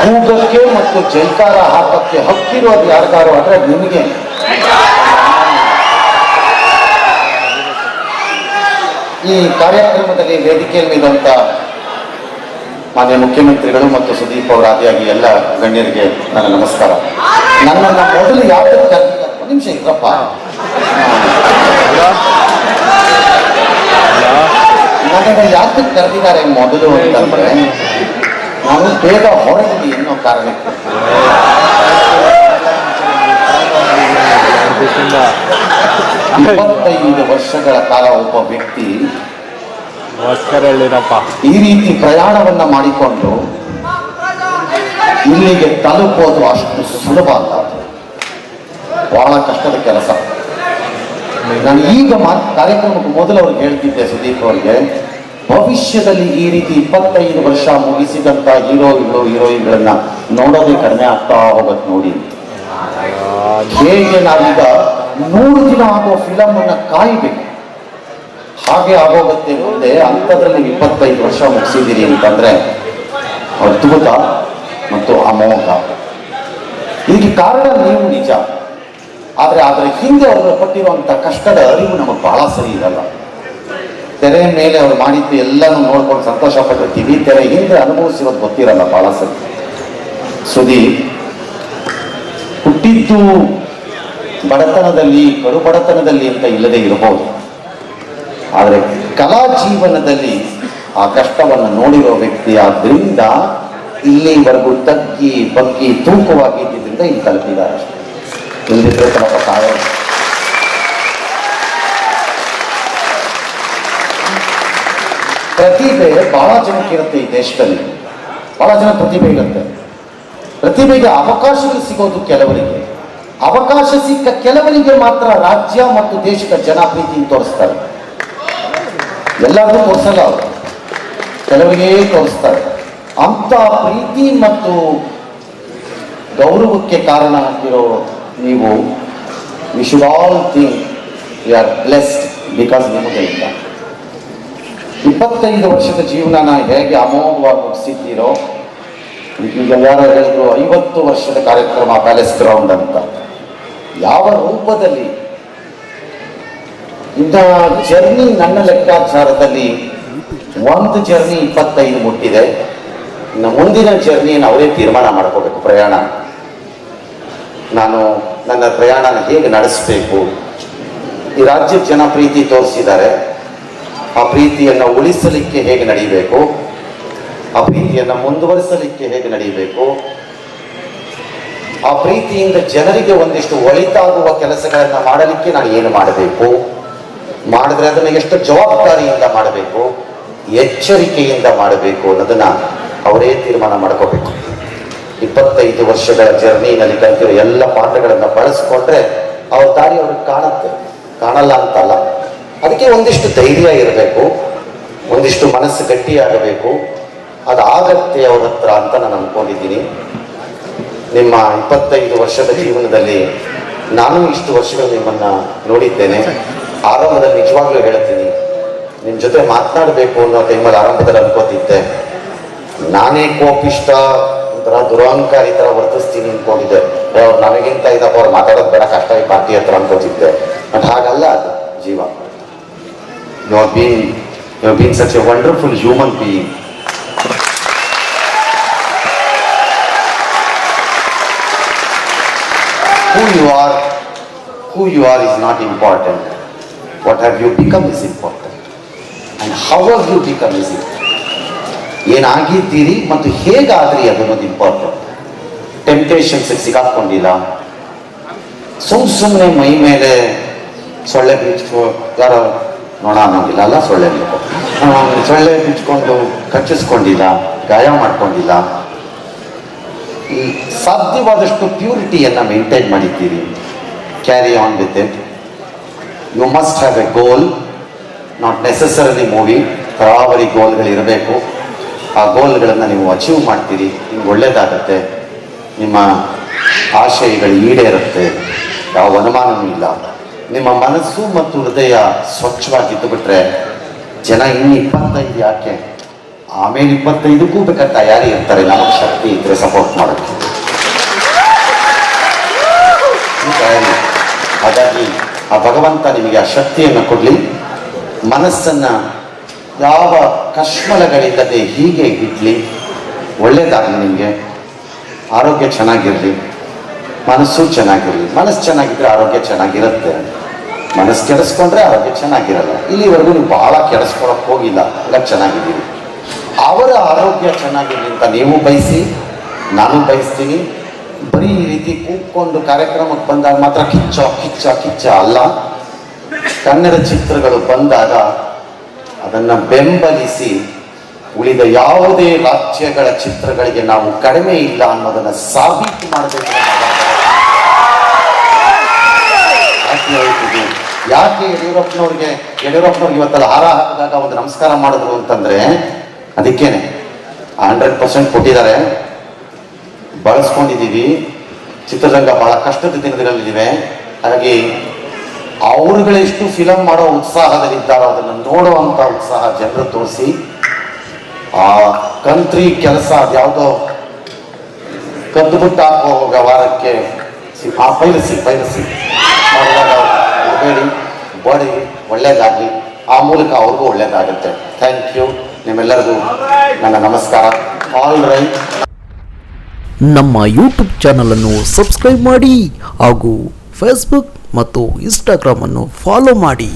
ಕೂಗಕ್ಕೆ ಮತ್ತು ಜೈಕಾರ ಹಾಕಕ್ಕೆ ಹಕ್ಕಿರೋದು ಯಾರಿಗಾರು ಅಂದ್ರೆ ನಿಮಗೆ. ಈ ಕಾರ್ಯಕ್ರಮದಲ್ಲಿ ವೇದಿಕೆಯಲ್ಲಿ ಇರುವಂತ ಮಾನ್ಯ ಮುಖ್ಯಮಂತ್ರಿಗಳು ಮತ್ತು ಸುದೀಪ್ ಅವರ ಆದಿಯಾಗಿ ಎಲ್ಲ ಗಣ್ಯರಿಗೆ ನನ್ನ ನಮಸ್ಕಾರ. ನನ್ನನ್ನು ಮೊದಲು ಒಂದು ನಿಮಿಷ ಇದ್ರಪ್ಪ ನನ್ನನ್ನು ಯಾಕೆ ಕರೆದಿದ್ದಾರೆ ಮೊದಲು ಅಂತಂದ್ರೆ ನಾನು ಬೇಗ ಹೊರಗಲಿ ಅನ್ನೋ ಕಾರಣಕ್ಕೆ. ಇಪ್ಪತ್ತೈದು ವರ್ಷಗಳ ಕಾಲ ಒಬ್ಬ ವ್ಯಕ್ತಿ ಈ ರೀತಿ ಪ್ರಯಾಣವನ್ನ ಮಾಡಿಕೊಂಡು ಇಲ್ಲಿಗೆ ತಲುಪೋದು ಅಷ್ಟು ಸುಲಭ ಅಲ್ಲ. ಬಹಳ ಕಷ್ಟದ ಕೆಲಸ. ನಾನು ಈಗ ಕಾರ್ಯಕ್ರಮಕ್ಕೆ ಮೊದಲು ಅವ್ರಿಗೆ ಹೇಳ್ತಿದ್ದೆ ಸುದೀಪ್ ಅವರಿಗೆ. ಭವಿಷ್ಯದಲ್ಲಿ ಈ ರೀತಿ ಇಪ್ಪತ್ತೈದು ವರ್ಷ ಮುಗಿಸಿದಂತ ಹೀರೋಗಳು ಹೀರೋಯಿನ್ಗಳನ್ನ ನೋಡೋದೇ ಕಡಿಮೆ ಆಗ್ತಾ ಹೋಗತ್ ನೋಡಿ. ಹೇಗೆ ನಾವೀಗ ನೂರು ದಿನ ಆಗೋ ಫಿಲಮ್ ಅನ್ನ ಕಾಯ್ಬೇಕು. ಹಾಗೆ ಆಗೋಗುತ್ತೆ ಮುಂದೆ ಅಂಥದ್ರಲ್ಲಿ ಇಪ್ಪತ್ತೈದು ವರ್ಷ ಮುಗಿಸಿದ್ದೀರಿ ಅಂತಂದ್ರೆ ಅದ್ಭುತ ಮತ್ತು ಅಮೋಘ. ಇದಕ್ಕೆ ಕಾರಣ ನೀವು ನಿಜ. ಆದ್ರೆ ಅದರ ಹಿಂದೆ ಅವರು ಪಟ್ಟಿರುವಂತ ಕಷ್ಟದ ಅರಿವು ನಮಗೆ ಬಹಳ ಸರಿ ಇರಲ್ಲ. ತೆರೆ ಮೇಲೆ ಅವ್ರು ಮಾಡಿದ್ದು ಎಲ್ಲನೂ ನೋಡ್ಕೊಂಡು ಸಂತೋಷ ಪಟ್ಟಿರ್ತೀವಿ ತೆರೆ ಹಿಂದೆ ಅನುಭವಿಸಿರೋದು ಗೊತ್ತಿರಲ್ಲ ಬಹಳ ಸರಿ ಸುದೀಪ್ ಹುಟ್ಟಿದ್ದು ಬಡತನದಲ್ಲಿ ಕಡು ಬಡತನದಲ್ಲಿ ಅಂತ ಇಲ್ಲದೆ ಇರಬಹುದು ಆದರೆ ಕಲಾ ಜೀವನದಲ್ಲಿ ಆ ಕಷ್ಟವನ್ನು ನೋಡಿರೋ ವ್ಯಕ್ತಿ ಆದ್ರಿಂದ ಇಲ್ಲಿವರೆಗೂ ತಗ್ಗಿ, ಬಗ್ಗಿ ತೂಕವಾಗಿದ್ದರಿಂದ ಇಲ್ಲಿ ತಲುಪಿದ್ದಾರೆ ಅಷ್ಟೇ. ಇಲ್ಲದಿದ್ರೆ ಪ್ರತಿಭೆ ಬಹಳ ಜನಕ್ಕಿರುತ್ತೆ ಈ ದೇಶದಲ್ಲಿ. ಬಹಳ ಜನ ಪ್ರತಿಭೆ ಇರುತ್ತೆ. ಪ್ರತಿಭೆಗೆ ಅವಕಾಶಗಳು ಸಿಗೋದು ಕೆಲವರಿಗೆ. ಅವಕಾಶ ಸಿಕ್ಕ ಕೆಲವರಿಗೆ ಮಾತ್ರ ರಾಜ್ಯ ಮತ್ತು ದೇಶದ ಜನ ಪ್ರೀತಿ ತೋರಿಸ್ತಾರೆ. ಎಲ್ಲರಿಗೂ ತೋರಿಸಲ್ಲ ಅವರು. ಕೆಲವರಿಗೆ ತೋರಿಸ್ತಾರೆ. ಅಂತ ಪ್ರೀತಿ ಮತ್ತು ಗೌರವಕ್ಕೆ ಕಾರಣ ಆಗಿರೋ ನೀವು we should all think you are blessed because ನಿಮಗೆ ಇಲ್ಲ ಇಪ್ಪತ್ತೈದು ವರ್ಷದ ಜೀವನನ ಹೇಗೆ ಅಮೋಘವಾಗಿ ಮುಗಿಸಿದ್ದೀರೋ ಈಗ ಯಾರು ಹೇಳಿದ್ರು, ಐವತ್ತು ವರ್ಷದ ಕಾರ್ಯಕ್ರಮ ಪ್ಯಾಲೇಸ್ ಗ್ರೌಂಡ್ ಅಂತ. ಯಾವ ರೂಪದಲ್ಲಿ? ಇಂಥ ಜರ್ನಿ ನನ್ನ ಲೆಕ್ಕಾಚಾರದಲ್ಲಿ ಒಂದು ಜರ್ನಿ ಇಪ್ಪತ್ತೈದು ಮುಟ್ಟಿದೆ. ಇನ್ನು ಮುಂದಿನ ಜರ್ನಿಯನ್ನು ಅವರೇ ತೀರ್ಮಾನ ಮಾಡ್ಕೋಬೇಕು ಪ್ರಯಾಣ. ನಾನು ನನ್ನ ಪ್ರಯಾಣನ ಹೇಗೆ ನಡೆಸಬೇಕು? ಈ ರಾಜ್ಯಕ್ಕೆ ಜನ ಪ್ರೀತಿ ತೋರಿಸಿದ್ದಾರೆ. ಆ ಪ್ರೀತಿಯನ್ನು ಉಳಿಸಲಿಕ್ಕೆ ಹೇಗೆ ನಡೀಬೇಕು ಆ ಪ್ರೀತಿಯನ್ನು ಮುಂದುವರಿಸಲಿಕ್ಕೆ ಹೇಗೆ ನಡೀಬೇಕು ಆ ಪ್ರೀತಿಯಿಂದ ಜನರಿಗೆ ಒಂದಿಷ್ಟು ಒಳಿತಾಗುವ ಕೆಲಸಗಳನ್ನು ಮಾಡಲಿಕ್ಕೆ ನಾನು ಏನು ಮಾಡಬೇಕು? ಮಾಡಿದ್ರೆ ಅದನ್ನು ಎಷ್ಟು ಜವಾಬ್ದಾರಿಯಿಂದ ಮಾಡಬೇಕು? ಎಚ್ಚರಿಕೆಯಿಂದ ಮಾಡಬೇಕು ಅನ್ನೋದನ್ನ ಅವರೇ ತೀರ್ಮಾನ ಮಾಡ್ಕೋಬೇಕು. ಇಪ್ಪತ್ತೈದು ವರ್ಷಗಳ ಜರ್ನಿನಲ್ಲಿ ಕಲಿತಿರೋ ಎಲ್ಲ ಪಾಠಗಳನ್ನು ಬಳಸ್ಕೊಂಡ್ರೆ ಅವ್ರ ದಾರಿ ಅವ್ರಿಗೆ ಕಾಣುತ್ತೆ. ಕಾಣಲ್ಲ ಅಂತಲ್ಲ. ಅದಕ್ಕೆ ಒಂದಿಷ್ಟು ಧೈರ್ಯ ಇರಬೇಕು, ಒಂದಿಷ್ಟು ಮನಸ್ಸು ಗಟ್ಟಿಯಾಗಬೇಕು. ಅದಾಗತ್ತೆ ಅವ್ರ ಹತ್ರ ಅಂತ ನಾನು ಅನ್ಕೊಂಡಿದ್ದೀನಿ. ನಿಮ್ಮ ಇಪ್ಪತ್ತೈದು ವರ್ಷದ ಜೀವನದಲ್ಲಿ ನಾನು ಇಷ್ಟು ವರ್ಷಗಳು ನಿಮ್ಮನ್ನ ನೋಡಿದ್ದೇನೆ. ಆರಂಭದಲ್ಲಿ ನಿಜವಾಗ್ಲೂ ಹೇಳ್ತೀನಿ ನಿಮ್ಮ ಜೊತೆ ಮಾತನಾಡಬೇಕು ಅನ್ನೋ ಟೈಮಲ್ಲಿ ಆರಂಭದಲ್ಲಿ ಅನ್ಕೋತಿದ್ದೆ. ನಾನೇ ಕೋಪಿಷ್ಟ ಒಂಥರ ದುರಹಂಕಾರಿ ಥರ ವರ್ತಿಸ್ತೀನಿ ಅನ್ಕೊಂಡಿದ್ದೆ. ಅವ್ರು ನನಗಿಂತ ಇದಪ್ಪ, ಅವ್ರು ಮಾತಾಡೋದು ಬೇಡ, ಕಷ್ಟ ಈ ಪಾರ್ಟಿ ಹತ್ರ ಅನ್ಕೋತಿದ್ದೆ. ಬಟ್ ಹಾಗಲ್ಲ ಅದು ಜೀವ. You are been you been such a wonderful human being who you are, who you are is not important. What have you become is important. And how have you become is important. ಏನಾಗಿದ್ದೀರಿ ಮತ್ತು ಹೇಗಾದ್ರಿ ಅದನ್ನೋದು important temptations ಸಿಗಾಕೊಂಡಿಲ್ಲ ಸುಮ್ ಸುಮ್ಮನೆ ಮೈ ಮೇಲೆ ಸೊಳ್ಳೆ ಬಿಚ್ಕೊ ಯಾರೋ ನೋಡ ಅನ್ನೋಂಗಿಲ್ಲ ಅಲ್ಲ, ಸೊಳ್ಳೆ ಬೇಕು. ಸೊಳ್ಳೆ ಬಿಚ್ಕೊಂಡು ಕಚ್ಚಿಸ್ಕೊಂಡಿಲ್ಲ, ಗಾಯ ಮಾಡ್ಕೊಂಡಿಲ್ಲ. ಈ ಸಾಧ್ಯವಾದಷ್ಟು ಪ್ಯೂರಿಟಿಯನ್ನು ಮೇಂಟೈನ್ ಮಾಡಿದ್ದೀರಿ. Carry on with it you must have a goal not necessarily movie ತರಾವರಿ ಗೋಲ್ಗಳಿರಬೇಕು ಆ ಗೋಲ್ಗಳನ್ನು ನೀವು ಅಚೀವ್ ಮಾಡ್ತೀರಿ. ನಿಮ್ಗೆ ಒಳ್ಳೇದಾಗತ್ತೆ. ನಿಮ್ಮ ಆಶಯಗಳು ಈಡೇರುತ್ತೆ. ಯಾವ ಅನುಮಾನವೂ ಇಲ್ಲ. ನಿಮ್ಮ ಮನಸ್ಸು ಮತ್ತು ಹೃದಯ ಸ್ವಚ್ಛವಾಗಿದ್ದು ಬಿಟ್ರೆ ಜನ ಇನ್ನು ಇಪ್ಪತ್ತೈದು ಯಾಕೆ? ಆಮೇಲೆ ಇಪ್ಪತ್ತೈದಕ್ಕೂ ಬೇಕಾದ್ರೆ ತಯಾರಿ ಇರ್ತಾರೆ, ನಮಗೆ ಶಕ್ತಿ ಇದ್ರೆ ಸಪೋರ್ಟ್ ಮಾಡೋಕ್ಕೆ. ಹಾಗಾಗಿ ಆ ಭಗವಂತ ನಿಮಗೆ ಆ ಶಕ್ತಿಯನ್ನು ಕೊಡಲಿ. ಮನಸ್ಸನ್ನ ಯಾವ ಕಶ್ಮಲಗಳಿಲ್ಲದೆ ಹೀಗೆ ಇಡ್ಲಿ. ಒಳ್ಳೇದಾಗಲಿ ನಿಮಗೆ. ಆರೋಗ್ಯ ಚೆನ್ನಾಗಿರಲಿ. ಮನಸ್ಸು ಚೆನ್ನಾಗಿರಲಿ. ಮನಸ್ಸು ಚೆನ್ನಾಗಿದ್ರೆ ಆರೋಗ್ಯ ಚೆನ್ನಾಗಿರುತ್ತೆ ಮನಸ್ಸು ಕೆಡಿಸ್ಕೊಂಡ್ರೆ ಆರೋಗ್ಯ ಚೆನ್ನಾಗಿರಲ್ಲ. ಇಲ್ಲಿವರೆಗೂ ನೀವು ಬಹಳ ಕೆಡಿಸ್ಕೊಳಕ್ ಹೋಗಿಲ್ಲ. ಹಂಗಾಗಿ ಚೆನ್ನಾಗಿದ್ದೀವಿ ಅವರ ಆರೋಗ್ಯ ಚೆನ್ನಾಗಿರಲಿ ಅಂತ ನೀವು ಬಯಸಿ, ನಾನು ಬಯಸ್ತೀನಿ. ಬರೀ ಈ ರೀತಿ ಕೂತ್ಕೊಂಡು ಕಾರ್ಯಕ್ರಮಕ್ಕೆ ಬಂದಾಗ ಮಾತ್ರ ಕಿಚ್ಚ ಕಿಚ್ಚ ಕಿಚ್ಚ ಅಲ್ಲ. ಕನ್ನಡ ಚಿತ್ರಗಳು ಬಂದಾಗ ಅದನ್ನು ಬೆಂಬಲಿಸಿ ಉಳಿದ ಯಾವುದೇ ರಾಜ್ಯಗಳ ಚಿತ್ರಗಳಿಗೆ ನಾವು ಕಡಿಮೆ ಇಲ್ಲ ಅನ್ನೋದನ್ನು ಸಾಬೀತು ಮಾಡಬೇಕು ಯಾಕೆ ಹೇಳ್ತಿದ್ವಿ? ಯಾಕೆ ಯಡಿಯೂರಪ್ಪನವ್ರಿಗೆ ಯಡಿಯೂರಪ್ಪನವ್ರಿಗೆ ಇವತ್ತಲ್ಲಿ ಹಾರ ಹಾಕಿದಾಗ ಒಂದು ನಮಸ್ಕಾರ ಮಾಡಿದ್ರು ಅಂತಂದ್ರೆ ಅದಕ್ಕೇನೆ. ಹಂಡ್ರೆಡ್ ಪರ್ಸೆಂಟ್ ಕೊಟ್ಟಿದ್ದಾರೆ. ಬಳಸ್ಕೊಂಡಿದ್ದೀವಿ. ಚಿತ್ರರಂಗ ಬಹಳ ಕಷ್ಟದ ದಿನಗಳಲ್ಲಿವೆ. ಹಾಗಾಗಿ ಅವರುಗಳೆಷ್ಟು ಫಿಲಮ್ ಮಾಡೋ ಉತ್ಸಾಹದಲ್ಲಿದ್ದಾರೋ ಅದನ್ನು ನೋಡುವಂತ ಉತ್ಸಾಹ ಜನರು ತೋರಿಸಿ, ಆ ಕಂತ್ರಿ ಕೆಲಸ ಅದ್ಯಾವುದೋ ಕದ್ದು ಬಿಟ್ಟು ಹಾಕೋ ವ್ಯವಹಾರಕ್ಕೆ ಸಿ- ಆ ಪೈರಸಿ ಪೈರಸಿ. ಮಾಡಿದಾಗ ಬೇಡಿ ಬಡಿ ಒಳ್ಳೆಯದಾಗಲಿ ಆ ಮೂಲಕ ಅವ್ರಿಗೂ ಒಳ್ಳೆಯದಾಗುತ್ತೆ ಥ್ಯಾಂಕ್ ಯು ನಿಮ್ಮೆಲ್ಲರಿಗೂ ನನ್ನ ನಮಸ್ಕಾರ. ಆಲ್ ರೈಟ್ ನಮ್ಮ ಯೂಟ್ಯೂಬ್ ಚಾನಲನ್ನು ಸಬ್ಸ್ಕ್ರೈಬ್ ಮಾಡಿ ಹಾಗೂ ಫೇಸ್ಬುಕ್ ಮತ್ತು ಇನ್ಸ್ಟಾಗ್ರಾಮನ್ನು ಫಾಲೋ ಮಾಡಿ.